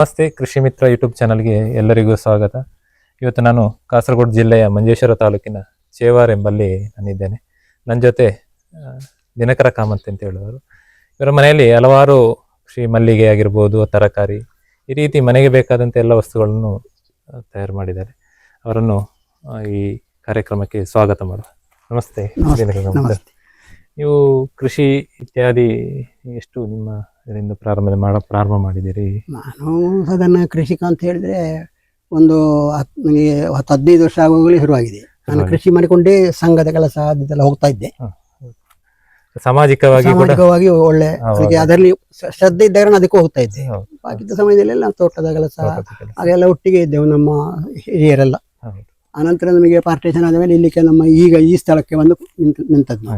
ನಮಸ್ತೆ ಕೃಷಿ ಮಿತ್ರ ಯೂಟ್ಯೂಬ್ ಚಾನಲ್ಗೆ ಎಲ್ಲರಿಗೂ ಸ್ವಾಗತ. ಇವತ್ತು ನಾನು ಕಾಸರಗೋಡು ಜಿಲ್ಲೆಯ ಮಂಜೇಶ್ವರ ತಾಲೂಕಿನ ಚೇವಾರ್ ಎಂಬಲ್ಲಿ ನಾನಿದ್ದೇನೆ. ನನ್ನ ಜೊತೆ ದಿನಕರ ಕಾಮತ್ ಅಂತ ಹೇಳುವರು ಇವರ ಮನೆಯಲ್ಲಿ ಹಲವಾರು ಕೃಷಿ ಮಲ್ಲಿಗೆ ಆಗಿರ್ಬೋದು ತರಕಾರಿ ಈ ರೀತಿ ಮನೆಗೆ ಬೇಕಾದಂಥ ಎಲ್ಲ ವಸ್ತುಗಳನ್ನು ತಯಾರು ಮಾಡಿದ್ದಾರೆ. ಅವರನ್ನು ಈ ಕಾರ್ಯಕ್ರಮಕ್ಕೆ ಸ್ವಾಗತ ಮಾಡುವ. ನಮಸ್ತೆ ದಿನಕರ ಕಾಮತ್. ನೀವು ಕೃಷಿ ಇತ್ಯಾದಿ ಎಷ್ಟು ನಿಮ್ಮ ಇದರಿಂದ ಪ್ರಾರಂಭ ಮಾಡ ಪ್ರಾರಂಭ ಮಾಡಿದ್ದೀರಿ? ನಾನು ಸಾಧಾರಣ ಕೃಷಿಕ ಅಂತ ಹೇಳಿದ್ರೆ ಒಂದು ಹತ್- ನನಗೆ ಹತ್ತು ಹದಿನೈದು ವರ್ಷ ಆಗುವಾಗಲೇ ಶುರುವಾಗಿದೆ. ನಾನು ಕೃಷಿ ಮಾಡಿಕೊಂಡೇ ಸಂಘದ ಕೆಲಸ ಅದೆಲ್ಲ ಹೋಗ್ತಾ ಇದ್ದೆ. ಸಾಮಾಜಿಕವಾಗಿ ಸಾಮಾಜಿಕವಾಗಿ ಒಳ್ಳೆ ಅದಕ್ಕೆ ಅದರಲ್ಲಿ ಶ್ರ- ಶ್ರದ್ಧೆ ಇದ್ದಾಗ ನಾನು ಅದಕ್ಕೆ ಹೋಗ್ತಾ ಇದ್ದೆ. ಬಾಕಿದ್ದ ಸಮಯದಲ್ಲಿ ನಾವು ತೋಟದ ಕೆಲಸ. ಹಾಗೆಲ್ಲ ಒಟ್ಟಿಗೆ ಇದ್ದೆವು ನಮ್ಮ ಹಿರಿಯರೆಲ್ಲ. ಆನಂತರ ನಮಗೆ ಪಾರ್ಟೇಷನ್ ಆದ ಮೇಲೆ ಇಲ್ಲಿಗೆ ನಮ್ಮ ಈಗ ಈ ಸ್ಥಳಕ್ಕೆ ಬಂದು ನಿಂತ್- ನಿಂತದ್ದು.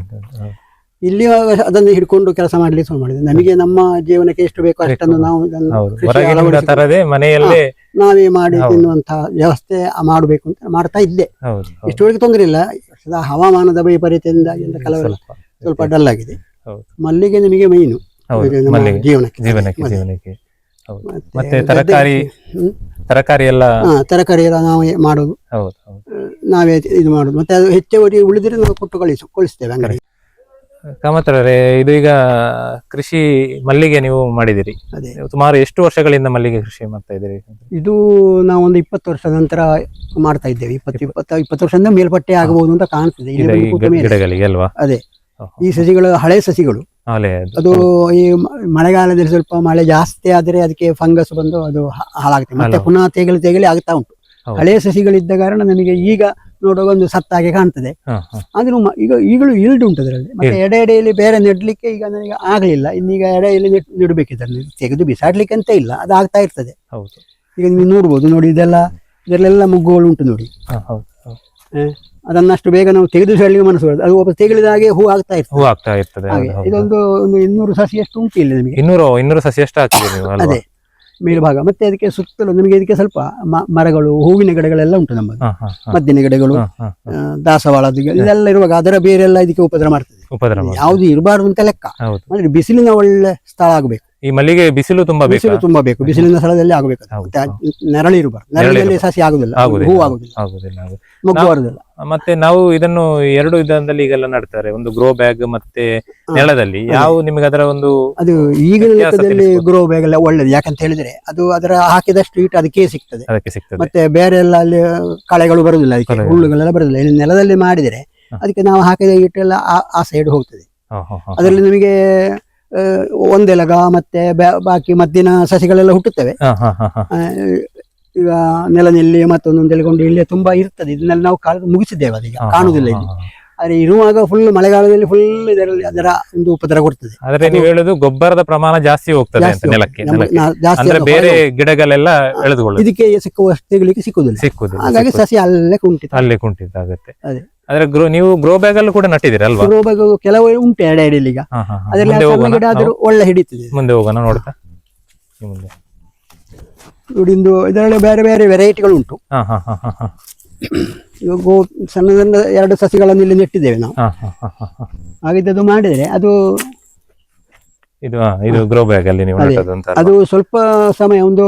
ಇಲ್ಲಿ ಅದನ್ನು ಹಿಡ್ಕೊಂಡು ಕೆಲಸ ಮಾಡ್ಲಿಕ್ಕೆ ಶುರು ಮಾಡಿದೆ. ನಮಗೆ ನಮ್ಮ ಜೀವನಕ್ಕೆ ಎಷ್ಟು ಬೇಕೋ ಅಷ್ಟನ್ನು ನಾವು ಇದನ್ನು ಹೌದು. ಕೃಷಿ ಹೊರಗಿನಿಂದ ತರದೆ ಮನೆಯಲ್ಲೇ ನಾವೇ ಮಾಡಿ ತಿನ್ನುವಂತಹ ತಿನ್ನುವಂತ ವ್ಯವಸ್ಥೆ ಮಾಡಬೇಕು ಅಂತ ಮಾಡ್ತಾ ಇದ್ದೆ. ಹೌದು ಹೌದು. ಇಷ್ಟುವರೆಗೆ ತೊಂದರೆ ಇಲ್ಲ. ಸದಾ ಹವಾಮಾನದ ವೈಪರೀತ್ಯದಿಂದಾಗಿ ಎಲ್ಲ ಕೆಲವೆಲ್ಲ ಸ್ವಲ್ಪ ಸ್ವಲ್ಪ ಡಲ್ ಆಗಿದೆ. ಹೌದು. ಮಲ್ಲಿಗೆ ನಿಮಗೆ ಮೈನು. ಹೌದು, ನಮ್ಮ ಮಲ್ಲಿಗೆ. ಜೀವನಕ್ಕೆ. ಜೀವನಕ್ಕೆ ಮಲ್ಲಿಗೆ. ಜೀವನಕ್ಕೆ. ಹೌದು. ಮತ್ತೆ ಮತ್ತೆ ಗದ್ದೆ- ತರಕಾರಿ ಹ್ಮ್. ತರಕಾರಿ ಎಲ್ಲ ಹಾ ತರಕಾರಿ ಎಲ್ಲ ನಾವೇ ಮಾಡೋದು. ಹೌದು ಹೌದು. ನಾವೇ ಇದು ಮಾಡೋದು. ಮತ್ತೆ ಅದು ಹೆಚ್ಚುವರಿ ಉಳಿದ್ರೆ ನಾವು ಕೊಟ್ಟು ಕಳಿಸು ಕಳಿಸ್ತೇವೆ ಅಂಗಡಿ ಕಾಮತ್ರರೇ ಇದು ಈಗ ಕೃಷಿ ಮಲ್ಲಿಗೆ ನೀವು ಮಾಡಿದಿರಿ ಅದೇ. ಸುಮಾರು ಎಷ್ಟು ವರ್ಷಗಳಿಂದ ಮಲ್ಲಿಗೆ ಕೃಷಿ ಮಾಡ್ತಾ ಇದ್ದೀರಿ? ಇದು ನಾವು ಒಂದು ಇಪ್ಪತ್ತು ವರ್ಷದ ನಂತರ ಮಾಡ್ತಾ ಇದ್ದೇವೆ. ಇಪ್ಪತ್ತು ಇಪ್ಪತ್ತು. ಇಪ್ಪತ್ತು ವರ್ಷದಿಂದ ಮೇಲ್ಪಟ್ಟೆ ಆಗಬಹುದು ಅಂತ ಕಾಣ್ತದೆ ಇಲ್ಲಿ ಈ ಬಂದು ಕೂತ ಮೇಲೆ. ಗಿಡಗಳಿಗೆ ಅಲ್ವಾ? ಅದೇ. ಈ ಸಸಿಗಳು ಹಳೆ ಸಸಿಗಳು. ಆಲೆ ಅದು. ಈ ಮ- ಮಳೆಗಾಲದಲ್ಲಿ ಸ್ವಲ್ಪ ಮಳೆ ಜಾಸ್ತಿ ಆದ್ರೆ ಅದಕ್ಕೆ ಫಂಗಸ್ ಬಂದು ಅದು ಹಾ- ಹಾಳಾಗುತ್ತೆ. ಮತ್ತೆ ಪುನಃ ತೆಗಲಿ ತೆಗಲಿ ಆಗ್ತಾ ಉಂಟು. ಹಳೆಯ ಸಸಿಗಳಿದ್ದ ಕಾರಣ ನಮಗೆ ಈಗ ನೋಡುವಾಗ ಒಂದು ಸತ್ತಾಗೆ ಕಾಣ್ತದೆ. ಆದ್ರೂ ಈಗ ಈಗಲೂ ಇಲ್ಡ್ ಉಂಟು ಅದರಲ್ಲಿ. ಮತ್ತೆ ಎಡೆ ಎಡೆಯಲ್ಲಿ ಬೇರೆ ನೆಡ್ಲಿಕ್ಕೆ ಈಗ ನನಗೆ ಆಗಲಿಲ್ಲ. ಇನ್ನೀಗ ಎಡೆಯಲ್ಲಿ ನೆಟ್ ನೆಡಬೇಕಿದ್ದಾರೆ ತೆಗೆದು ಬಿಸಾಡ್ಲಿಕ್ಕೆ ಅಂತ ಇಲ್ಲ. ಅದು ಆಗ್ತಾ ಇರ್ತದೆ. ಹೌದು. ಈಗ ನೀವು ನೋಡ್ಬೋದು ನೋಡಿ ಇದೆಲ್ಲ ಇದರಲ್ಲೆಲ್ಲ ಮುಗ್ಗುಗಳು ಉಂಟು ನೋಡಿ? ಅದನ್ನಷ್ಟು ಬೇಗ ನಾವು ತೆಗೆದು ಸೆಳ್ಳಿಗೆ ಮನಸ್ಸು ಬರ್ತದೆ ಅದು ಒಬ್ಬ ತೆಗೆದ ಹಾಗೆ ಹೂ ಆಗ್ತಾ ಇರ್ತದೆ. ಹೂ ಆಗ್ತಾ ಇರ್ತದೆ. ಇದೊಂದು ಒಂದು ಇನ್ನೂರು ಸಸಿ ಎಷ್ಟು ಉಂಟು ಇಲ್ಲಿ ನಿಮಗೆ. ಇನ್ನೂರು ಇನ್ನೂರು ಸಸಿ ಎಷ್ಟು ಅಲ್ವಾ? ಅದೇ. ಮೇಲ್ಭಾಗ. ಮತ್ತೆ ಅದಕ್ಕೆ ಸುತ್ತಲೂ ನಮಗೆ ಇದಕ್ಕೆ ಸ್ವಲ್ಪ ಮರಗಳು ಹೂವಿನ ಗಿಡಗಳೆಲ್ಲ ಉಂಟು ನಮ್ಮದು. ಮದ್ದಿನ ಗಿಡಗಳು ಗಿಡ ಇದೆಲ್ಲ ಇರುವಾಗ ಅದರ ಬೇರೆಲ್ಲ ಇದಕ್ಕೆ ಉಪದ್ರ ಮಾಡ್ತದೆ. ಯಾವ್ದು ಇರಬಾರ್ದು ಅಂತ ಲೆಕ್ಕ. ಅಂದ್ರೆ ಬಿಸಿಲಿನ ಒಳ್ಳೆ ಸ್ಥಳ ಆಗಬೇಕು. ಈ ಮಲ್ಲಿಗೆ ಬಿಸಿಲು ತುಂಬಾ ಬಿಸಿಲು ತುಂಬಾ ಬೇಕು. ಬಿಸಿಲಿನ ಸ್ಥಳದಲ್ಲಿ ಆಗಬೇಕು. ಅದು. ಹೌದು, ಮತ್ತೆ ಆ ನೆರಳು ಇರಬಾರ್ದು ನೆರಳಿನಲ್ಲಿ ಸಸಿ ಆಗುದಿಲ್ಲ. ಹೂ ಆಗುದಿಲ್ಲ. ಮತ್ತೆ ನಾವು ಇದನ್ನು ಎರಡು ವಿಧಾನದಲ್ಲಿ ಈಗೆಲ್ಲ ನಡ್ತಾರೆ. ಒಂದು ಗ್ರೋ ಬ್ಯಾಗ್ ಮತ್ತೆ ನೆಲದಲ್ಲಿ. ಯಾವ ನಿಮಗೆ ಅದರ ಒಂದು ಅದು ಈಗಿನ ಲೆಕ್ಕದಲ್ಲಿ ಗ್ರೋ ಬ್ಯಾಗ್ ಎಲ್ಲ ಒಳ್ಳೇದು. ಯಾಕಂತ ಹೇಳಿದ್ರೆ ಅದು ಅದರ ಹಾಕಿದಷ್ಟು ಸ್ಟ್ರೀಟ್ ಅದಕ್ಕೆ ಸಿಗ್ತದೆ. ಅದಕ್ಕೆ ಸಿಗ್ತದೆ. ಮತ್ತೆ ಬೇರೆ ಎಲ್ಲ ಅಲ್ಲಿ ಕಳೆಗಳು ಬರುದಿಲ್ಲ ಅದಕ್ಕೆ. ಬರೋದಿಲ್ಲ ಹುಳುಗಳೆಲ್ಲ ಬರುದಿಲ್ಲ. ನೆಲದಲ್ಲಿ ಮಾಡಿದ್ರೆ ಅದಕ್ಕೆ ನಾವು ಹಾಕಿದ ಇಟ್ಟೆಲ್ಲ ಆ- ಆ ಸೈಡ್ ಹೋಗ್ತದೆ. ಅದರಲ್ಲಿ ನಮಗೆ ಒಂದೆಲಗ ಮತ್ತೆ ಬ್ಯಾ- ಬಾಕಿ ಮದ್ದಿನ ಸಸಿಗಳೆಲ್ಲ ಹುಟ್ಟುತ್ತವೆ ಹ, ಹ, ಹ, ಹಾ. ಆ, ಈಗ ನೆಲನೆಲ್ಲಿ ಮತ್ತೊಂದೊಂದು ಎಲೆಗೊಂಡು ಇಲ್ಲಿ ತುಂಬಾ ಇರ್ತದೆ ಇದನ್ನೆಲ್ಲ ನಾವು ಕಾಲ ಮುಗಿಸಿದ್ದೇವೆ ಅದೀಗ ಕಾಣುದಿಲ್ಲ ಇದು ಇಲ್ಲಿ ಹಾ. ಆದ್ರೆ ಇರುವಾಗ ಫುಲ್ ಮಳೆಗಾಲದಲ್ಲಿ ಫುಲ್ ಇದರಲ್ಲಿ ಅದರ ಒಂದು ಉಪದ್ರ ಕೊಡ್ತದೆ. ಆದ್ರೆ ನೀವು ಹೇಳುದು ಗೊಬ್ಬರದ ಪ್ರಮಾಣ ಜಾಸ್ತಿ ಹೋಗ್ತದೆ ಅಂತ ನೆಲಕ್ಕೆ ನಮ್ಮ- ನೆಲಕ್ಕೆ. ಜಾಸ್ತಿ ಅಂದ್ರೆ ಅಲ್ಲ, ಬೇರೆ ಗಿಡಗಳೆಲ್ಲ ಎಳೆದುಕೊಳ್ಳುದು. ಇದಕ್ಕೆ ಸಿಕ್ಕುವ ತೆಗಿಲಿಕ್ಕೆ ಸಿಕ್ಕುದಿಲ್ಲ ಸಿಕ್ಕುದು ಹಾಗಾಗಿ. ಸಸಿ ಅಲ್ಲೇ ಕುಂಟಿತ ಅಲ್ಲೇ ಕುಂಟಿತ ಕುಂಠಿತಾಗುತ್ತೆ ಅದೇ. ಆದ್ರೆ ಗ್ರೋ ನೀವು ಗ್ರೋ ಬ್ಯಾಗ್ ಅಲ್ಲೂ ಕೂಡ ನಟ್ಟಿದ್ದೀರಿ ಅಲ್ವಾ? ಬ್ಯಾಗ್ ಕೆಲವು ಉಂಟು ಎಡೆ ಎಡೆಯಲ್ಲಿ ಈಗ. ಹಾ, ಹಾ, ಹಾ. ಅದರಲ್ಲಿ ಮುಂದೆ ಸಣ್ಣ ಹೋಗೋಣ. ಗಿಡ ಆದ್ರೂ ಒಳ್ಳೆ ಹಿಡಿತದೆ. ಮುಂದೆ ಹೋಗೋಣ ನೋಡ್ತಾ. ಈ ಮುಂದೆ. ನೋಡಿ ಇಂದು ಇದರಲ್ಲಿ ಬೇರೆ ಬೇರೆ ವೆರೈಟಿಗಳು ಉಂಟು. ಹಾ ಹಾ ಹಾ ಹಾ ಹಾ. ಈಗ ಗೋ ಸಣ್ಣ ಸಣ್ಣ ಎರಡು ಸಸಿಗಳನ್ನು ಇಲ್ಲಿ ನೆಟ್ಟಿದ್ದೇವೆ ನಾವು. ಹಾ ಹಾ ಹಾ ಹಾ ಹಾ. ಹಾಗಿದ್ದು ಅದು ಮಾಡಿದರೆ ಅದು ಇದು ಇದು ಗ್ರೋ ಬ್ಯಾಗ್ ಅಲ್ಲಿ ನೀವು ಅದೇ. ಸ್ವಲ್ಪ ಸಮಯ ಒಂದು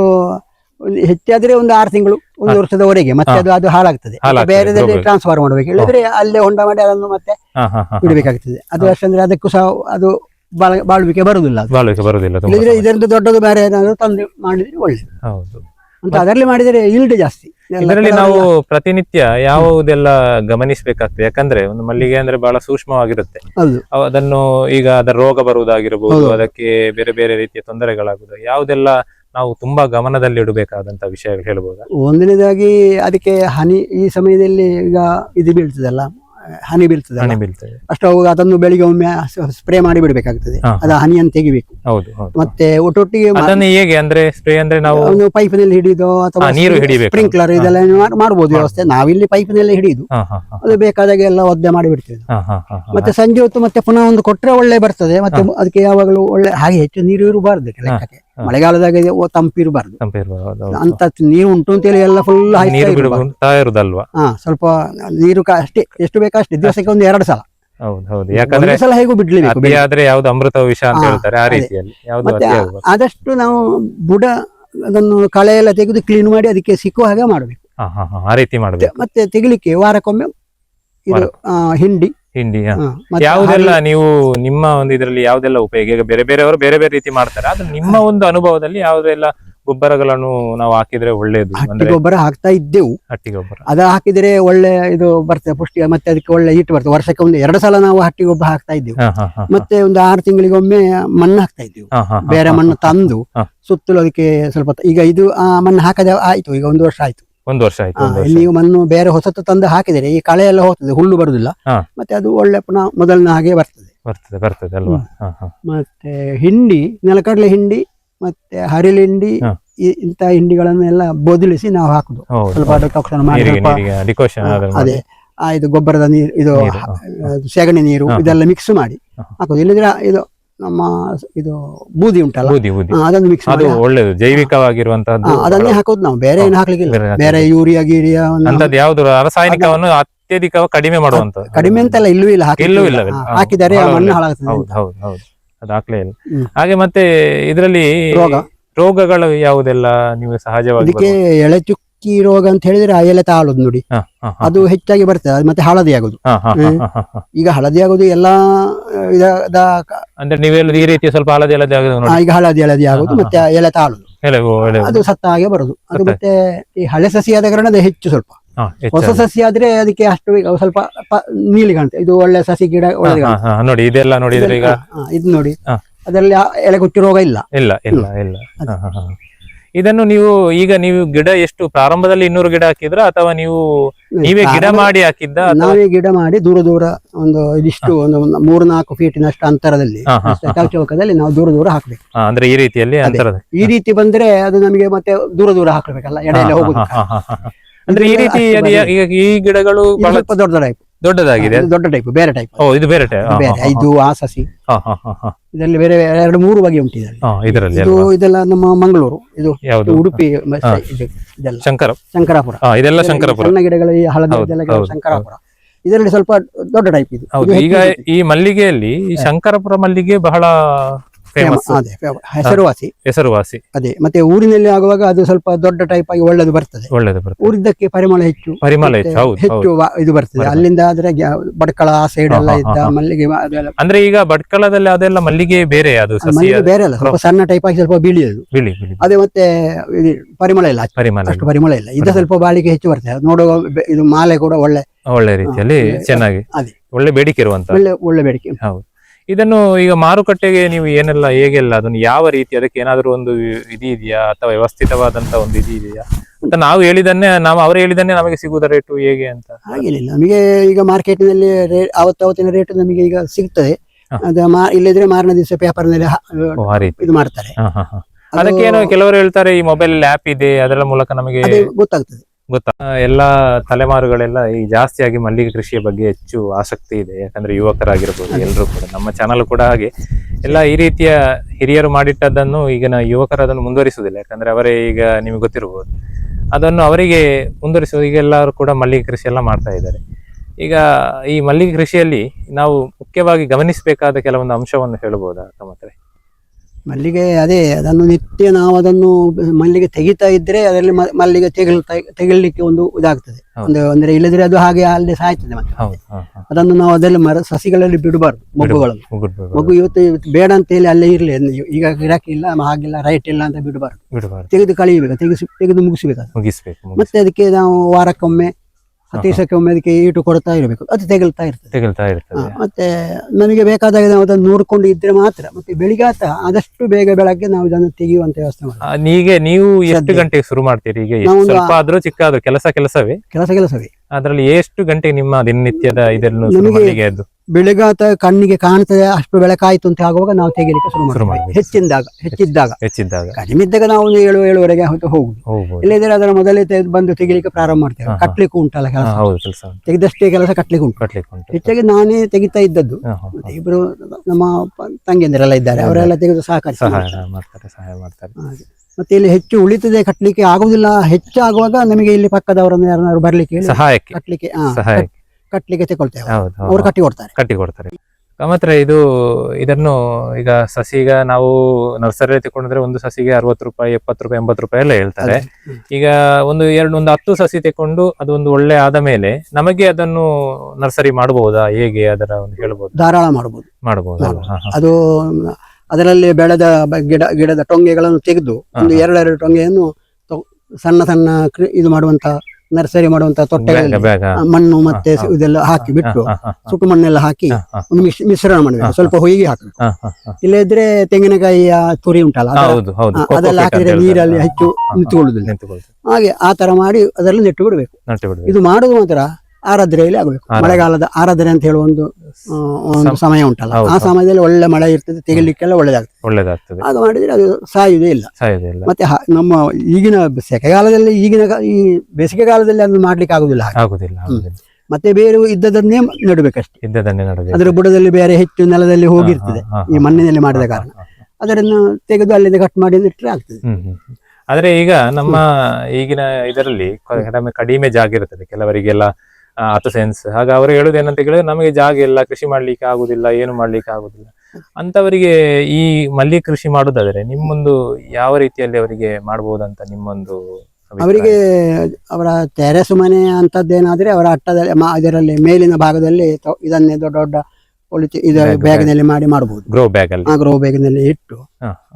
ಹೆಚ್ಚಾದ್ರೆ ಒಂದು ಆರು ತಿಂಗಳು ಒಂದು ವರ್ಷದವರೆಗೆ ಮತ್ತೆ ಅದು ಅದು ಹಾಳಾಗ್ತದೆ. ಬೇರೆ ಬೇರೆದಲ್ಲಿ ಟ್ರಾನ್ಸ್ಫರ್ ಮಾಡಬೇಕು. ಹೇಳಿದ್ರೆ ಅಲ್ಲೇ ಹೊಂಡ ಮಾಡಿ ಅದನ್ನು ಮತ್ತೆ ಇಡಬೇಕಾಗ್ತದೆ. ಬಿಡಬೇಕಾಗ್ತದೆ ಅದು ಅಷ್ಟಂದ್ರೆ ಅದಕ್ಕೂ ಸಹ ಅದು ಬಾಳ ಬಾಳ್ವಿಕೆ ಬರುದಿಲ್ಲ ಬಾಳ್ವಿಕೆ ಬರುದಿಲ್ಲ ಇಲ್ಲದ್ರೆ ಇದರಿಂದ ದೊಡ್ಡದು ಬೇರೆ ಏನಾದರೂ ತಂದು ಮಾಡಿದ್ರೆ ಒಳ್ಳೆ ಹೌದು. ಅಂತ ಅದರಲ್ಲಿ ಮಾಡಿದರೆ ಇಲ್ಡ್ ಜಾಸ್ತಿ. ಇದರಲ್ಲಿ ನಾವು ಪ್ರತಿನಿತ್ಯ ಯಾವುದೆಲ್ಲ ಗಮನಿಸಬೇಕಾಗ್ತದೆ? ಯಾಕಂದ್ರೆ ಒಂದು ಮಲ್ಲಿಗೆ ಅಂದ್ರೆ ಬಹಳ ಸೂಕ್ಷ್ಮವಾಗಿರುತ್ತೆ. ಅದನ್ನು ಈಗ ಅದರ ರೋಗ ಬರುವುದಾಗಿರಬಹುದು ಅದಕ್ಕೆ ಬೇರೆ ಬೇರೆ ರೀತಿಯ ತೊಂದರೆಗಳಾಗುವುದು ಯಾವುದೆಲ್ಲ ನಾವು ತುಂಬಾ ಗಮನದಲ್ಲಿ ಇಡಬೇಕಾದಂತ ವಿಷಯಗಳು ಹೇಳ್ಬೋದು? ಒಂದನೇದಾಗಿ ಅದಕ್ಕೆ ಹನಿ ಈ ಸಮಯದಲ್ಲಿ ಈಗ ಇದು ಬೀಳ್ತದಲ್ಲ. ಹನಿ ಬೀಳ್ತದೆ ಹನಿ ಬೀಳ್ತದೆ. ಅಷ್ಟು ಅವಾಗ ಅದನ್ನು ಬೆಳಿಗ್ಗೆ ಒಮ್ಮೆ ಸ್ಪ್ರೇ ಮಾಡಿ ಬಿಡಬೇಕಾಗ್ತದೆ. ಅದ ಹನಿಯನ್ನು ತೆಗಿಬೇಕು. ಹೌದು ಹೌದು. ಮತ್ತೆ ಒಟ್ಟೊಟ್ಟಿಗೆ ಮ- ಅದನ್ನು ಹೇಗೆ ಅಂದ್ರೆ ಸ್ಪ್ರೇ ಅಂದ್ರೆ ನಾವು ಒಂದು ಪೈಪ್ನಲ್ಲಿ ಹಿಡಿದು ಅಥವಾ ಹಾ, ನೀರು ಹಿಡಿಬೇಕು. ಸ್ಪ್ರಿಂಕ್ಲರ್ ಇದೆಲ್ಲ ಮಾಡಬಹುದು ಮಾಡ್ಬೋದು ವ್ಯವಸ್ಥೆ. ನಾವಿಲ್ಲಿ ಪೈಪ್ನಲ್ಲಿ ಹಿಡಿದು ಹಾ ಹಾ ಹಾ. ಅದು ಬೇಕಾದಾಗ ಎಲ್ಲ ಒದ್ದೆ ಮಾಡಿ ಬಿಡ್ತೇವೆ ಹಾ ಹಾ ಹಾ ಹಾ. ಮತ್ತೆ ಸಂಜೆ ಹೊತ್ತು ಮತ್ತೆ ಪುನಃ ಒಂದು ಕೊಟ್ರೆ ಒಳ್ಳೆ ಬರ್ತದೆ. ಮತ್ತೆ ಅದಕ್ಕೆ ಯಾವಾಗಲೂ ಒಳ್ಳೆ ಹಾಗೆ ಹೆಚ್ಚು ನೀರು ಇರಬಾರ್ದು ಲೆಕ್ಕಕ್ಕೆ. ಹಾ. ಮಳೆಗಾಲದಾಗ ತಂಪಿರಬಾರ್ದು. ಅಂತ ನೀರು ಉಂಟು ಅಂತೇಳಿ ಎಲ್ಲ ಫುಲ್ ಇರುದಲ್ವಾ ಹಾ ಸ್ವಲ್ಪ ನೀರು ಅಷ್ಟೇ ಎಷ್ಟು ಬೇಕಾ ಅಷ್ಟೇ ದಿವಸಕ್ಕೆ ಒಂದು ಎರಡು ಸಲ. ಹೌದು ಯಾಕಂದ್ರೆ ಸಲ ಹೇಗೂ ಬಿಡ್ಲಿ ಅತಿ. ಆದ್ರೆ ಯಾವ್ದು ಅಮೃತ ವಿಷ ಅಂತ ಹೇಳ್ತಾರೆ ಆ ರೀತಿಯಲ್ಲಿ ಆದಷ್ಟು ನಾವು ಬುಡ ಅದನ್ನು ಕಳೆ ಎಲ್ಲ ತೆಗೆದು ಕ್ಲೀನ್ ಮಾಡಿ ಅದಕ್ಕೆ ಸಿಕ್ಕುವ ಹಾಗೆ ಮಾಡಬೇಕು. ಆ ರೀತಿ ಮಾಡ್ಬೇಕು. ಮತ್ತೆ ತೆಗಿಲಿಕ್ಕೆ ವಾರಕ್ಕೊಮ್ಮೆ ಇದು ಹಿಂಡಿ. ಹಿಂಡಿ ಹಾ. ಮತ್ತೆ ಯಾವುದೆಲ್ಲ ನೀವು ನಿಮ್ಮ ಒಂದು ಇದರಲ್ಲಿ ಯಾವುದೆಲ್ಲ ಉಪಯೋಗ? ಈಗ ಬೇರೆ ಬೇರೆಯವರು ಬೇರೆ ಬೇರೆ ರೀತಿ ಮಾಡ್ತಾರೆ. ಆದ್ರೆ ನಿಮ್ಮ ಒಂದು ಅನುಭವದಲ್ಲಿ ಯಾವುದೆಲ್ಲ ಗೊಬ್ಬರಗಳನ್ನು ನಾವು ಹಾಕಿದ್ರೆ ಒಳ್ಳೇದು? ಹಟ್ಟಿ ಅಂದ್ರೆ ಗೊಬ್ಬರ ಹಾಕ್ತಾ ಇದ್ದೆವು. ಹಟ್ಟಿ ಗೊಬ್ಬರ. ಅದ ಹಾಕಿದ್ರೆ ಒಳ್ಳೆ ಇದು ಬರ್ತದೆ ಪುಷ್ಟಿ ಮತ್ತೆ ಅದಕ್ಕೆ ಒಳ್ಳೆ ಈಟ್ ಬರ್ತದೆ. ವರ್ಷಕ್ಕೆ ಒಂದು ಎರಡು ಸಲ ನಾವು ಹಟ್ಟಿ ಗೊಬ್ಬರ ಹಾಕ್ತಾ ಇದ್ದೆವು. ಹಾ ಹಾ ಹಾ ಮತ್ತೆ ಒಂದು ಆರು ತಿಂಗಳಿಗೊಮ್ಮೆ ಮಣ್ಣು ಹಾಕ್ತಾ ಇದ್ದೆವು. ಹಾ ಹಾ ಹಾ ಬೇರೆ ಮಣ್ಣು ತಂದು ಹಾ. ಸುತ್ತಲೂ ಅದಕ್ಕೆ ಸ್ವಲ್ಪ ತ- ಈಗ ಇದು ಆ ಮಣ್ಣು ಹಾಕದೆ ಆಯ್ತು ಈಗ ಒಂದು ವರ್ಷ ಆಯ್ತು. ಒಂದು ವರ್ಷ ಆಯ್ತು ಒಂದು ವರ್ಷ ನೀವು ಮಣ್ಣು ಬೇರೆ ಹೊಸತು ತಂದು ಹಾಕಿದರೆ ಈ ಕಳೆ ಎಲ್ಲ ಹೋಗ್ತದೆ ಹುಲ್ಲು ಬರುದಿಲ್ಲ ಹಾ. ಮತ್ತೆ ಅದು ಒಳ್ಳೆ ಪುನಃ ಮೊದಲಿನ ಹಾಗೆ ಬರ್ತದೆ ಬರ್ತದೆ ಬರ್ತದೆ ಅಲ್ವಾ ಹಾ ಹಾ ಮತ್ತೆ ಹಿಂಡಿ ನೆಲಕಡಲೆ ಹಿಂಡಿ ಮತ್ತೆ ಹರಿಲ್ ಹಿಂಡಿ ಹಾ. ಇಂಥ ಹಿಂಡಿಗಳನ್ನೆಲ್ಲ ಬದಲಿಸಿ ನಾವು ಹಾಕುದು ಹೌದು ಸ್ವಲ್ಪ ಅದು ತಕ್ಷಣ ಮಾಡಿ ನೀರಿಗೆ ಸ್ವಲ್ಪ ನೀರಿಗೆ ಡಿಕೋಷನ್ ಆ, ಅದೇ ಆ, ಇದು ಗೊಬ್ಬರದ ನೀರು ಇದು ನೀರು, ಹಾ. ಅದು ಸೆಗಣಿ ನೀರು ಹಾ. ಇದೆಲ್ಲ ಮಿಕ್ಸ್ ಮಾಡಿ ಹಾ. ಹಾಕುದು ಇಲ್ಲದ್ರೆ ಇದು ನಮ್ಮ ಇದು ಬೂದಿ ಉಂಟಲ್ಲ? ಬೂದಿ ಬೂದಿ. ಅದನ್ನು ಮಿಕ್ಸ್ ಅದು ಒಳ್ಳೇದು ಜೈವಿಕವಾಗಿರುವಂತಹದ್ದು ಅದನ್ನೇ ಹಾಕೋದು ನಾವು. ಬೇರೆ ಏನು ಹಾಕ್ಲಿಕ್ಕಿಲ್ಲ. ಬೇರೆ ಯೂರಿಯಾ ಗೀರಿಯಾ ಅಂತದ್ದು ಯಾವ್ದು? ರಾಸಾಯನಿಕವನ್ನು ಅತ್ಯಧಿಕ ಕಡಿಮೆ ಮಾಡುವಂತ ಕಡಿಮೆ ಅಂತೆಲ್ಲ ಇಲ್ಲೂ ಇಲ್ಲ ಇಲ್ಲೂ ಇಲ್ಲ. ಹಾಕಿದರೆ ಮಣ್ಣು. ಹಾಳಾಗ್ತದೆ. ಹೌದು ಹೌದು ಹೌದು. ಅದು ಹಾಕ್ಲೇ ಇಲ್ಲ. ಹಾಗೆ ಮತ್ತೆ ಇದರಲ್ಲಿ ರೋಗ? ರೋಗಗಳು ಯಾವುದೆಲ್ಲ? ನೀವು ಸಹಜವಾಗಿ ಅದಕ್ಕೆ ಎಳೆ ಚುಕ್ಕಿ ರೋಗ ಅಂತ ಹೇಳಿದ್ರೆ ಆ ಎಲೆ ತಾಳುದು ನೋಡಿ. ಅದು ಹೆಚ್ಚಾಗಿ ಬರ್ತದೆ ಅದು ಮತ್ತೆ ಹಳದಿ ಆಗುದು. ಈಗ ಹಳದಿ ಆಗುದು ಎಲ್ಲಾ ಇದ ಅಂದ್ರೆ ನೀವೆಲ್ಲ ಈ ರೀತಿ ಸ್ವಲ್ಪ ಹಳದಿ ಹಳದಿ ಆಗುದು ಈಗ ಹಳದಿ ಹಳದಿ ಆಗುದು ಮತ್ತೆ ಎಲೆ ತಾಳುದು. ಅದು ಸತ್ತ ಹಾಗೆ ಬರುದು. ಅದು ಮತ್ತೆ ಈ ಹಳೆ ಸಸಿ ಆದ ಕಾರಣ ಅದು ಹೆಚ್ಚು ಸ್ವಲ್ಪ. ಹೊಸ. ಸಸಿ ಆದ್ರೆ ಅದಕ್ಕೆ ಅಷ್ಟು ಸ್ವಲ್ಪ ನೀಲಿ ಕಾಣುತ್ತೆ ಇದು ಒಳ್ಳೆ ಸಸಿ ಗಿಡ ಒಳ್ಳೆ ನೋಡಿ ಇದೆಲ್ಲ ನೋಡಿದ್ರೆ ಈಗ ಇದು ನೋಡಿ. ಅದರಲ್ಲಿ ಎಲೆ ಕುಚ್ಚು ರೋಗ ಇಲ್ಲ. ಇಲ್ಲ ಇಲ್ಲ ಇಲ್ಲ. ಇದನ್ನು ನೀವು ಈಗ ನೀವು ಗಿಡ ಎಷ್ಟು ಪ್ರಾರಂಭದಲ್ಲಿ ಇನ್ನೂರು ಗಿಡ ಹಾಕಿದ್ರ ಅಥವಾ ನೀವು ನೀವೇ ಗಿಡ ಮಾಡಿ ಹಾಕಿದ್ದ ನಾವೇ ಗಿಡ ಮಾಡಿ ದೂರ ದೂರ ಒಂದು ಇದಿಷ್ಟು ಒಂದು ಮೂರು ನಾಲ್ಕು ಫೀಟಿನಷ್ಟು ಅಂತರದಲ್ಲಿ ಚೌಕದಲ್ಲಿ ನಾವು ದೂರ ದೂರ ಹಾಕ್ಬೇಕು. ಅಂದ್ರೆ ಈ ರೀತಿಯಲ್ಲಿ. ಅಂತರದ ಈ ರೀತಿ ಬಂದ್ರೆ ಅದು ನಮಗೆ ಮತ್ತೆ ದೂರ ದೂರ ಹಾಕ್ಬೇಕಲ್ಲ ಎಡೆಯಲ್ಲಿ ಹೋಗುದು. ಅಂದ್ರೆ ಈ ರೀತಿ ಈ ಗಿಡಗಳು ಸ್ವಲ್ಪ ದೊಡ್ಡ ದೊಡ್ಡದಾಗಿದೆ. ದೊಡ್ಡ ಟೈಪ್ ಬೇರೆ ಟೈಪ್ ಓ ಇದು ಬೇರೆ ಟೈಪ್ ಬೇರೆ ಇದು ಆ ಸಸಿ ಹಾ, ಹಾ, ಹಾ, ಹಾ. ಇದರಲ್ಲಿ ಬೇರೆ ಎರಡು ಮೂರು ಬಗೆ ಉಂಟು ಇದರಲ್ಲಿ. ಇದು ಇದೆಲ್ಲ ನಮ್ಮ ಮಂಗಳೂರು ಇದು ಉಡುಪಿ ಇದೆಲ್ಲ. ಶಂಕರ. ಶಂಕರಾಪುರ. ಇದೆಲ್ಲ ಶಂಕರಾಪುರ. ಸಣ್ಣ ಗಿಡಗಳು ಹಳದಿ ಇದೆಲ್ಲ ಶಂಕರಾಪುರ. ಇದರಲ್ಲಿ ಸ್ವಲ್ಪ ದೊಡ್ಡ ಟೈಪ್ ಇದು. ಈಗ ಈ ಮಲ್ಲಿಗೆಯಲ್ಲಿ ಈ ಶಂಕರಪುರ ಮಲ್ಲಿಗೆ ಬಹಳ ಫೇಮಸ್ ಅದೇ ಹೆಸರುವಾಸಿ. ಹೆಸರುವಾಸಿ. ಅದೇ ಮತ್ತೆ ಊರಿನಲ್ಲಿ ಆಗುವಾಗ ಅದು ಸ್ವಲ್ಪ ದೊಡ್ಡ ಟೈಪ್ ಆಗಿ ಒಳ್ಳೆದು ಬರ್ತದೆ. ಒಳ್ಳೆದು ಬರ್ತದೆ. ಊರಿದ್ದಕ್ಕೆ ಪರಿಮಳ ಹೆಚ್ಚು ಪರಿಮಳ ಹೆಚ್ಚು ಹೌದು ಹೆಚ್ಚು ಇದು ಬರ್ತದೆ. ಅಲ್ಲಿಂದ ಆದ್ರೆ ಗ್ಯಾ- ಬಡ್ಕಳ ಆ ಸೈಡ್ ಎಲ್ಲ ಇದ್ದ ಮಲ್ಲಿಗೆ ಮ- ಅದೆಲ್ಲ. ಅಂದ್ರೆ ಈಗ ಬಡ್ಕಳದಲ್ಲಿ ಅದೆಲ್ಲ ಮಲ್ಲಿಗೆ ಬೇರೆ ಅದು ಸಸಿ ಮಲ್ಲಿಗೆ ಅದು. ಬೇರೆ ಅಲ್ಲ ಸ್ವಲ್ಪ ಸಣ್ಣ ಟೈಪ್ ಆಗಿ ಸ್ವಲ್ಪ ಬಿಳಿಯದು ಬಿಳಿ ಬಿಳಿ ಅದೇ ಮತ್ತೆ ಇದು ಪರಿಮಳ ಇಲ್ಲ ಅಷ್ಟು- ಪರಿಮಳ ಅಷ್ಟು ಪರಿಮಳ ಇಲ್ಲ. ಇದು ಸ್ವಲ್ಪ ಬಾಳಿಕೆ ಹೆಚ್ಚು ಬರ್ತದೆ. ಅದು ನೋಡುವ ಬೆ- ಇದು ಮಾಲೆ ಕೂಡ ಒಳ್ಳೆ. ಒಳ್ಳೆ ರೀತಿಯಲ್ಲಿ ಚೆನ್ನಾಗಿ ಅದೇ. ಒಳ್ಳೆ ಬೇಡಿಕೆ ಇರುವಂತ ಒಳ್ಳೆ ಒಳ್ಳೆ ಬೇಡಿಕೆ. ಹೌದು. ಇದನ್ನು ಈಗ ಮಾರುಕಟ್ಟೆಗೆ ನೀವು ಏನೆಲ್ಲ ಹೇಗೆಲ್ಲ ಅದನ್ನು ಯಾವ ರೀತಿ ಅದಕ್ಕೆ ಏನಾದರೂ ಒಂದು ಇದು ಇದೆಯಾ ಅಥವಾ ವ್ಯವಸ್ಥಿತವಾದಂತ ಒಂದು ಇದು ಇದೆಯಾ ಅಂತ ನಾವು ಹೇಳಿದನ್ನೇ ನಾವು ಅವ್ರು ಹೇಳಿದನ್ನೇ ನಮಗೆ ಸಿಗುವುದ ರೇಟು ಹೇಗೆ ಅಂತ? ಹಾಗೇನಿಲ್ಲ ನಮಗೆ ಈಗ ಮಾರ್ಕೆಟಿನಲ್ಲಿ ರೇಟ್ ಅವತ್ತಾವತ್ತಿನ ರೇಟ್ ನಮಗೆ ಈಗ ಸಿಗ್ತದೆ. ಹಾ. ಅದು ಮಾ ಇಲ್ಲದ್ರೆ ಮಾರನೇ ದಿವಸ ಪೇಪರ್ನಲ್ಲಿ ಇದು ಮಾಡ್ತಾರೆ. ಅದಕ್ಕೇನು ಕೆಲವರು ಹೇಳ್ತಾರೆ ಈ ಮೊಬೈಲ್ ಆಪ್ ಇದೆ ಅದರ ಮೂಲಕ ನಮಗೆ ಗೊತ್ತಾಗ್ತದೆ. ಗೊತ್ತಾ? ಎಲ್ಲ ತಲೆಮಾರುಗಳೆಲ್ಲ ಈ ಜಾಸ್ತಿಯಾಗಿ ಮಲ್ಲಿಗೆ ಕೃಷಿಯ ಬಗ್ಗೆ ಹೆಚ್ಚು ಆಸಕ್ತಿ ಇದೆ ಯಾಕಂದ್ರೆ ಯುವಕರಾಗಿರ್ಬೋದು ಎಲ್ಲರೂ ಕೂಡ ನಮ್ಮ ಚಾನಲ್ ಕೂಡ ಹಾಗೆ. ಎಲ್ಲ ಈ ರೀತಿಯ ಹಿರಿಯರು ಮಾಡಿಟ್ಟದ್ದನ್ನು ಈಗಿನ ಯುವಕರು ಅದನ್ನು ಮುಂದುವರಿಸುವುದಿಲ್ಲ ಯಾಕಂದ್ರೆ ಅವರೇ ಈಗ ನಿಮಗೆ ಗೊತ್ತಿರಬಹುದು ಅದನ್ನು ಅವರಿಗೆ ಮುಂದುವರಿಸುವುದು ಈಗ ಎಲ್ಲರೂ ಕೂಡ ಮಲ್ಲಿಗೆ ಕೃಷಿ ಎಲ್ಲ ಮಾಡ್ತಾ ಇದ್ದಾರೆ. ಈಗ ಈ ಮಲ್ಲಿಗೆ ಕೃಷಿಯಲ್ಲಿ ನಾವು ಮುಖ್ಯವಾಗಿ ಗಮನಿಸಬೇಕಾದ ಕೆಲವೊಂದು ಅಂಶವನ್ನು ಹೇಳ್ಬೋದಾ ತಮ್ಮ ಮಲ್ಲಿಗೆ ಅದೇ ಅದನ್ನು ನಿತ್ಯ ನಾವು ಅದನ್ನು ಮಲ್ಲಿಗೆ ತೆಗಿತಾ ಇದ್ರೆ ಅದರಲ್ಲಿ ಮಲ್ಲಿಗೆ ತೆಗಿಲ್ತಾ ತೆಗಿಲಿಕ್ಕೆ ಒಂದು ಇದಾಗ್ತದೆ. ಒಂದು ಅಂದ್ರೆ ಇಲ್ಲದ್ರೆ ಅದು ಹಾಗೆ ಅಲ್ಲಿ ಸಾಯ್ತದೆ ಮತ್ತೆ. ಅದನ್ನು ನಾವು ಅದರಲ್ಲಿ ಮರ ಸಸಿಗಳಲ್ಲಿ ಬಿಡಬಾರ್ದು ಮಗುಗಳನ್ನು. ಮಗು ಇವತ್ತು ಬೇಡ ಅಂತ ಹೇಳಿ ಅಲ್ಲೇ ಇರಲಿ ಈಗ ಗಿರಾಕಿ ಇಲ್ಲ ಹಾಗಿಲ್ಲ ರೈಟ್ ಇಲ್ಲ ಅಂತ ಬಿಡಬಾರ್ದು. ಬಿಡಬಾರ್ದು. ತೆಗೆದು ಕಳಿಬೇಕು ತೆಗೆದು ತೆಗೆದು ಮುಗಿಸ್ಬೇಕು ಮುಗಿಸ್ಬೇಕು. ಮತ್ತೆ ಅದಕ್ಕೆ ನಾವು ವಾರಕ್ಕೊಮ್ಮೆ ಹತ್ತು ದಿವಸಕ್ಕೊಮ್ಮೆ ಅದಕ್ಕೆ ಈಟು ಕೊಡ್ತಾ ಇರಬೇಕು. ಅದು ತೆಗಲ್ತಾ ಇರ್ತದೆ. ತೆಗಲ್ತಾ ಹಾ, ಇರ್ತದೆ ಮತ್ತೆ ನಮಗೆ ಬೇಕಾದಾಗ ನಾವು ಅದನ್ನು ನೋಡ್ಕೊಂಡು ಇದ್ರೆ ಮಾತ್ರ ಮತ್ತೆ ಬೆಳಿಗಾತ ಆದಷ್ಟು ಬೇಗ ಬೆಳಗ್ಗೆ ನಾವು ಇದನ್ನು ತೆಗೆಯುವಂತ ವ್ಯವಸ್ಥೆ ಮಾಡಿ ಆ, ನೀಗೆ ನೀವು ಎಷ್ಟು ಗಂಟೆಗೆ ಶುರು ಮಾಡ್ತೀರಿ? ಈಗ ಎಷ್ಟು ಸ್ವಲ್ಪ ಆದ್ರೂ ಚಿಕ್ಕ ಆದ್ರೂ ಕೆಲಸ ಕೆಲಸವೇ? ಕೆಲಸ ಕೆಲಸವೇ. ಅದ್ರಲ್ಲಿ ಎಷ್ಟು ಗಂಟೆ ನಿಮ್ಮ ದಿನನಿತ್ಯದ ಇದನ್ನು ಶುರು ನಮಗೆ ಮಾಡ್ಲಿಕ್ಕೆ ಎದ್ದು ಬೆಳಗಾತ ಕಣ್ಣಿಗೆ ಕಾಣ್ತದೆ ಅಷ್ಟು ಬೆಳಕಾಯ್ತು ಅಂತ ಆಗುವಾಗ ನಾವು ತೆಗಿಲಿಕ್ಕೆ ಶುರು ಶುರು ಮಾಡ್ತೀವಿ ಮಾಡ್ಬೇಕು. ಹೆಚ್ಚಿದ್ದಾಗ ಹೆಚ್ಚಿದ್ದಾಗ. ಹೆಚ್ಚಿದ್ದಾಗ. ಕಡಿಮೆ ಇದ್ದಾಗ ನಾವು ಒಂದು ಏಳು ಏಳುವರೆಗೆ ಹೊತ್ತು ಹೋಗುದು. ಹೋಗ್ಬೋದು. ಇಲ್ಲದಿದ್ರೆ ಅದರ ಮೊದಲೇ ತೆಗೆದು ಬಂದು ತೆಗಿಲಿಕ್ಕೆ ಪ್ರಾರಂಭ ಮಾಡ್ತೇವೆ. ಹಾ. ಕಟ್ಲಿಕ್ಕೂ ಉಂಟಲ್ಲ ಹಾ, ಕೆಲಸ ಹೌದು ಕೆಲಸ ತೆಗೆದಷ್ಟೇ ಕೆಲಸ ಕಟ್ಲಿಕ್ಕೆ ಉಂಟು. ಕಟ್ಲಿಕ್ಕೆ ಉಂಟು. ಹೆಚ್ಚಾಗಿ ನಾನೇ ತೆಗಿತಾ ಇದ್ದದ್ದು. ಹಾ, ಹಾ, ಮತ್ತೆ ಇಬ್ರು ನಮ್ಮ ಪ- ತಂಗಿಯಂದಿರೆಲ್ಲ ಇದ್ದಾರೆ. ಅವರೆಲ್ಲ ತೆಗೆದು ಸಹಕರಿಸಿ ಸಹಾಯ ಮಾಡ್ತಾರೆ ಸಹಾಯ ಮಾಡ್ತಾರೆ. ಹಾಗೆ. ಮತ್ತೆ ಇಲ್ಲಿ ಹೆಚ್ಚು ಉಳಿತದೆ ಕಟ್ಟಲಿಕ್ಕೆ ಆಗುದಿಲ್ಲ ಹೆಚ್ಚಾಗುವಾಗ ನಮಗೆ ಇಲ್ಲಿ ಪಕ್ಕದವರನ್ನು ಯಾರು ಬರ್ಲಿಕ್ಕೆ ಹೇಳಿ ಸಹಾಯಕ್ಕೆ. ಕಟ್ಲಿಕ್ಕೆ ಹಾ, ಸಹಾಯ ಕಟ್- ಕಟ್ಲಿಕ್ಕೆ ತಗೊಳ್ತೇವೆ ಹೌದು ಹೌದು, ಅವರು ಕಟ್ಟಿ ಕೊಡ್ತಾರೆ ಕಟ್ಟಿ ಕೊಡ್ತಾರೆ ಮಾತ್ರ ಇದು ಇದನ್ನು ಈಗ ಸಸಿ ಈಗ ನಾವು ನರ್ಸರಿ ತಗೊಂಡ್ರೆ ಒಂದು ಸಸಿಗೆ ಅರವತ್ತು ರೂಪಾಯಿ ಎಪ್ಪತ್ತು ರೂಪಾಯಿ ಎಂಬತ್ತು ರೂಪಾಯಿ ಎಲ್ಲ ಹೇಳ್ತಾರೆ. ಹ್ಮ್. ಈಗ ಒಂದು ಎರಡು ಒಂದು ಹತ್ತು ಸಸಿ ತಕೊಂಡು ಅದು ಒಂದು ಒಳ್ಳೆ ಆದ ಮೇಲೆ ನಮಗೆ ಅದನ್ನು ನರ್ಸರಿ ಮಾಡಬಹುದಾ ಹೇಗೆ? ಅದರ ಒಂದು ಹೇಳ್ಬೋದು. ಧಾರಾಳ ಮಾಡಬಹುದು ಮಾಡಬಹುದಾ. ಅದು ಅದರಲ್ಲಿ ಬೆಳೆದ ಗಿಡ ಗಿಡದ ಟೊಂಗೆಗಳನ್ನು ತೆಗೆದು ಒಂದು. ಎರಡೆರಡು ಟೊಂಗೆಯನ್ನು ಸಣ್ಣ ಸಣ್ಣ ಇದು ಮಾಡುವಂತ ನರ್ಸರಿ ಮಾಡುವಂತ ತೊಟ್ಟೆಗಳಲ್ಲಿ ಮಣ್ಣು ಮತ್ತೆ. ಇದೆಲ್ಲ ಹಾಕಿ ಬಿಟ್ಟು ಸುಟ್ಟು ಮಣ್ಣೆಲ್ಲ ಹಾಕಿ ಒಂದು ಮಿಶ್- ಮಿಶ್ರಣ ಮಾಡಬೇಕು. ಸ್ವಲ್ಪ ಹೊಯ್ಗೆ ಹಾಕಬೇಕು. ಇಲ್ಲ ಇದ್ರೆ ತೆಂಗಿನಕಾಯಿಯ ತುರಿ ಉಂಟಲ್ಲ ಅದೆಲ್ಲ ಹಾಕಿದ್ರೆ ನೀರಲ್ಲಿ ಹೆಚ್ಚು. ನಿಂತುಕೊಳ್ಳುತ್ತೆ. ಹಾಗೆ ಆ ತರ ಮಾಡಿ ಅದರಲ್ಲಿ ನೆಟ್ಟು ಬಿಡ್ಬೇಕು. ಇದು ಮಾಡುದು ಮಾತ್ರ ಆರಾಧನೆಯಲ್ಲಿ ಆಗಬೇಕು. ಮಳೆಗಾಲದ ಆರಾಧನೆ ಅಂತ ಹೇಳುವ ಒಂದು ಆ, ಒಂದು ಸಮ- ಸಮಯ ಉಂಟಲ್ಲ. ಆ ಸಮಯದಲ್ಲಿ ಒಳ್ಳೆ ಮಳೆ ಇರ್ತದೆ ತೆಗಿಲಿಕ್ಕೆಲ್ಲ ಒಳ್ಳೆದಾಗ್ತದೆ. ಒಳ್ಳೇದಾಗ್ತದೆ. ಅದು ಮಾಡಿದ್ರೆ ಅದು ಸಾಯುವುದೇ ಇಲ್ಲ. ಸಾಯೋದಿಲ್ಲ ಮತ್ತೆ ಹ- ನಮ್ಮ ಈಗಿನ ಸೆಕೆಗಾಲದಲ್ಲಿ ಈಗಿನ ಕಾ- ಈ ಬೇಸಿಗೆ ಕಾಲದಲ್ಲಿ ಅದನ್ನು ಮಾಡ್ಲಿಕ್ಕೆ ಆಗುದಿಲ್ಲ ಹಾಗೆ. ಆಗುದಿಲ್ಲ ಆಗುದಿಲ್ಲ. ಮತ್ತೆ ಬೇರೆ ಇದ್ದದನ್ನೇ ನೆಡಬೇಕಷ್ಟೇ. ಇದ್ದದನ್ನೇ ನಡಬೇಕು. ಅದರ ಬುಡದಲ್ಲಿ ಬೇರೆ ಹೆಚ್ಚು ನೆಲದಲ್ಲಿ ಹೋಗಿರ್ತದೆ ಈ ಮಣ್ಣಿನಲ್ಲಿ ಮಾಡಿದ ಕಾರಣ. ಅದರನ್ನು ತೆಗೆದು ಅಲ್ಲಿಂದ ಕಟ್ ಮಾಡಿ ಇಟ್ಟರೆ ಆಗ್ತದೆ. ಹ್ಮ್ ಹ್ಮ್ ಹ್ಮ್. ಆದ್ರೆ ಈಗ ನಮ್ಮ ಈಗಿನ ಇದರಲ್ಲಿ ಕಡಿಮೆ ಕಡಿಮೆ ಜಾಗ ಇರುತ್ತದೆ. ಕೆಲವರಿಗೆಲ್ಲ ಹತ್ತು ಸೆನ್ಸ್ ಹಾಗ ಅವರು ಹೇಳುದು ಏನಂತ ಹೇಳಿದ್ರೆ ನಮಗೆ ಜಾಗ ಇಲ್ಲ ಕೃಷಿ ಮಾಡ್ಲಿಕ್ಕೆ ಆಗುದಿಲ್ಲ ಏನು ಮಾಡ್ಲಿಕ್ಕೆ ಆಗುದಿಲ್ಲ. ಅಂತವರಿಗೆ ಈ ಮಲ್ಲಿ ಕೃಷಿ ಮಾಡುದಾದ್ರೆ ನಿಮ್ಮೊಂದು ಯಾವ ರೀತಿಯಲ್ಲಿ ಅವರಿಗೆ ಮಾಡಬಹುದಂತ ನಿಮ್ಮೊಂದು? ಅವರಿಗೆ ಅವರ ತೆರೆಸು ಮನೆ ಅಂತದ್ದೇನಾದ್ರೆ ಅವರ ಅಟ್ಟದಲ್ಲಿ ಇದರಲ್ಲಿ ಮೇಲಿನ ಭಾಗದಲ್ಲಿ ಇದನ್ನೇ ದೊಡ್ಡ ದೊಡ್ಡ ಇದು ಬ್ಯಾಗ್ನಲ್ಲಿ ಮಾಡಿ ಮಾಡಬಹುದು ಗ್ರೋ ಬ್ಯಾಗ್ ಅಲ್ಲಿ. ಗ್ರೋ ಬ್ಯಾಗ್ನಲ್ಲಿ ಇಟ್ಟು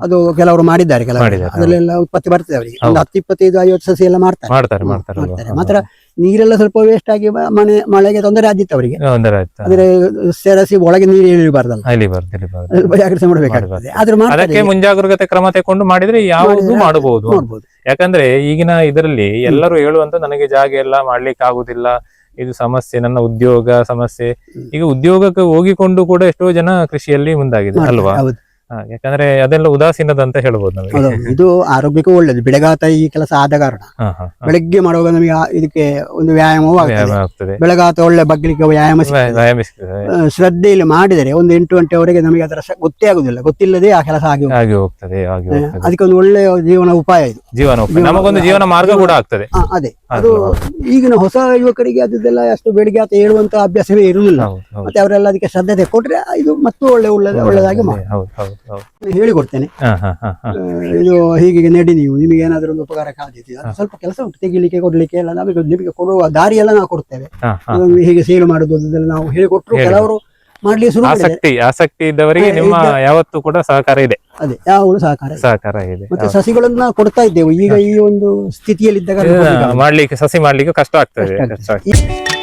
ಅದು ಕೆಲವರು ಮಾಡಿದ್ದಾರೆ ಕೆಲವರು ಅದರಲ್ಲೆಲ್ಲ ಉತ್ಪತ್ತಿ ಬರ್ತದೆ ಅವರಿಗೆ. ಒಂದು ಹತ್ತು ಇಪ್ಪತ್ತೈದು ಐವತ್ತು ಸಸಿ ಎಲ್ಲ ಮಾಡ್ತಾರೆ. ಮಾಡ್ತಾರೆ. ಮಾತ್ರ ನೀರೆಲ್ಲ ಸ್ವಲ್ಪ ವೇಸ್ಟ್ ಆಗಿ ಮನೆ ಮಳೆಗೆ ತೊಂದರೆ ಆದಿತ್ತು ಅವರಿಗೆ. ಅಂದ್ರೆ ಸೆರಸಿ ಒಳಗೆ ನೀರು ಇಳಿಬಾರ್ದಲ್ಲ. ಸ್ವಲ್ಪ ಜಾಗ್ರತೆ ಮಾಡಬೇಕಾಗ್ತದೆ. ಆದ್ರೆ ಅದಕ್ಕೆ ಮುಂಜಾಗ್ರತೆ ಕ್ರಮ ತಗೊಂಡು ಮಾಡಿದ್ರೆ ಯಾವುದು ಮಾಡಬಹುದು ಯಾಕಂದ್ರೆ ಈಗಿನ ಇದರಲ್ಲಿ ಎಲ್ಲರೂ ಹೇಳುವಂತ ನನಗೆ ಜಾಗ ಎಲ್ಲ ಮಾಡ್ಲಿಕ್ಕೆ ಆಗುದಿಲ್ಲ. ಇದು ಸಮಸ್ಯೆ ನನ್ನ ಉದ್ಯೋಗ ಸಮಸ್ಯೆ. ಈಗ ಉದ್ಯೋಗಕ್ಕೆ ಹೋಗಿಕೊಂಡು ಕೂಡ ಎಷ್ಟೋ ಜನ ಕೃಷಿಯಲ್ಲಿ ಮುಂದಾಗಿದೆ ಅಲ್ವಾ? ಯಾಕಂದ್ರೆ ಅದೆಲ್ಲ ಉದಾಸೀನದ ಅಂತ ಹೇಳ್ಬೋದು ನಮಗೆ. ಹೌದೌದು. ಇದು ಆರೋಗ್ಯಕ್ಕೂ ಒಳ್ಳೇದು. ಬೆಳಗಾತ ಈ ಕೆಲಸ ಆದ ಕಾರಣ. ಹಾ, ಹಾ, ಹಾ. ಬೆಳಗ್ಗೆ ಮಾಡುವಾಗ ನಮಗೆ ಆ- ಇದಕ್ಕೆ ಒಂದು ವ್ಯಾಯಾಮವೂ ವ್ಯಾಯಾಮ ಆಗ್ತದೆ. ಆಗ್ತದೆ ಬೆಳಗಾತ ಒಳ್ಳೆ ಬಗ್ಲಿಕ್ಕೆ ವ್ಯಾಯಾಮ ಸಿಗ್ತದೆ. ವ್ಯಾಯ- ವ್ಯಾಯಾಮ ಸಿಗ್ತದೆ. ಆ, ಶ್ರದ್ಧೆಯಲ್ಲಿ ಮಾಡಿದರೆ ಒಂದು ಎಂಟು ಗಂಟೆವರೆಗೆ ನಮಗೆ ಅದರ ಗೊತ್ತೇ ಆಗುದಿಲ್ಲ. ಗೊತ್ತಿಲ್ಲದೆ ಆ ಕೆಲಸ ಆಗಿ ಹೋಗ್ತದೆ. ಹಾಗೆ ಹೋಗ್ತದೆ ಹಾಗೆ ಹೋಗ್ತದೆ. ಅದಕ್ಕೆ ಒಂದು ಒಳ್ಳೆ ಜೀವನ ಉಪಾಯ ಇದು. ಜೀವನ ನಮಗೊಂದು ಜೀವನ ಮಾರ್ಗ ಕೂಡ ಆಗ್ತದೆ. ಆ, ಅದೇ. ಅದು ಈಗಿನ ಹೊಸ ಯುವಕರಿಗೆ ಅದೆಲ್ಲ ಅಷ್ಟು ಬೆಳಿಗ್ಗೆ ಆತ ಹೇಳುವಂತ ಅಭ್ಯಾಸವೇ ಇರುವುದಿಲ್ಲ. ಹೌದು ಹೌದು. ಮತ್ತೆ ಅವರೆಲ್ಲ ಅದಕ್ಕೆ ಶ್ರದ್ಧತೆ ಕೊಟ್ರೆ ಇದು ಮತ್ತೂ ಒಳ್ಳೆ ಒಳ್ಳೆ ಒಳ್ಳೆದಾಗಿ ಮಾಡಿ ಹೌದು ಹೌದು. ಹೌದು. ಹೇಳಿಕೊಡ್ತೇನೆ. ಹಾ ಹಾ ಹಾ ಹಾ. ಇದು ಹೀಗೆ ನಡಿ ನೀವು. ನಿಮಗೆ ಏನಾದರೂ ಒಂದು ಉಪಕಾರ ಅದು ಸ್ವಲ್ಪ ಕೆಲಸ ಉಂಟು. ತೆಗಿಲಿಕ್ಕೆ ಕೊಡ್ಲಿಕ್ಕೆ ಎಲ್ಲ ನಮಗೆ ನಿಮಗೆ ಕೊಡುವ ದಾರಿ ಎಲ್ಲ ನಾವು ಕೊಡ್ತೇವೆ. ಹಾ ಹೀಗೆ ಸೇಲ್ ಮಾಡುದು ಅದನ್ನೆಲ್ಲ ನಾವು ಹೇಳಿಕೊಟ್ರು ಹೇಳಿ. ಕೆಲವರು ಮಾಡ್ಲಿಕ್ಕೆ ಶುರು ಮಾಡಿದ್ದಾರೆ ಆಸಕ್ತಿ ಆಸಕ್ತಿ ಇದ್ದವರಿಗೆ ನಿಮ್ಮ ಯಾವತ್ತೂ ಕೂಡ ಸಹಕಾರ ಇದೆ. ಅದೇ ಯಾವಾಗಲೂ ಸಹಕಾರ ಇದೆ. ಸಹಕಾರ ಇದೆ. ಮತ್ತೆ ಸಸಿಗಳನ್ನ ಕೊಡ್ತಾ ಇದ್ದೇವೆ. ಈಗ ಈ ಒಂದು ಸ್ಥಿತಿಯಲ್ಲಿ ಇದ್ದಾಗ ಮಾಡ್ಲಿಕ್ಕೆ ಸಸಿ ಮಾಡ್ಲಿಕ್ಕೆ ಕಷ್ಟ ಆಗ್ತದೆ. ಕಷ್ಟ ಆಗ್ತದೆ. ಕಷ್ಟ ಆಗ್ತದೆ.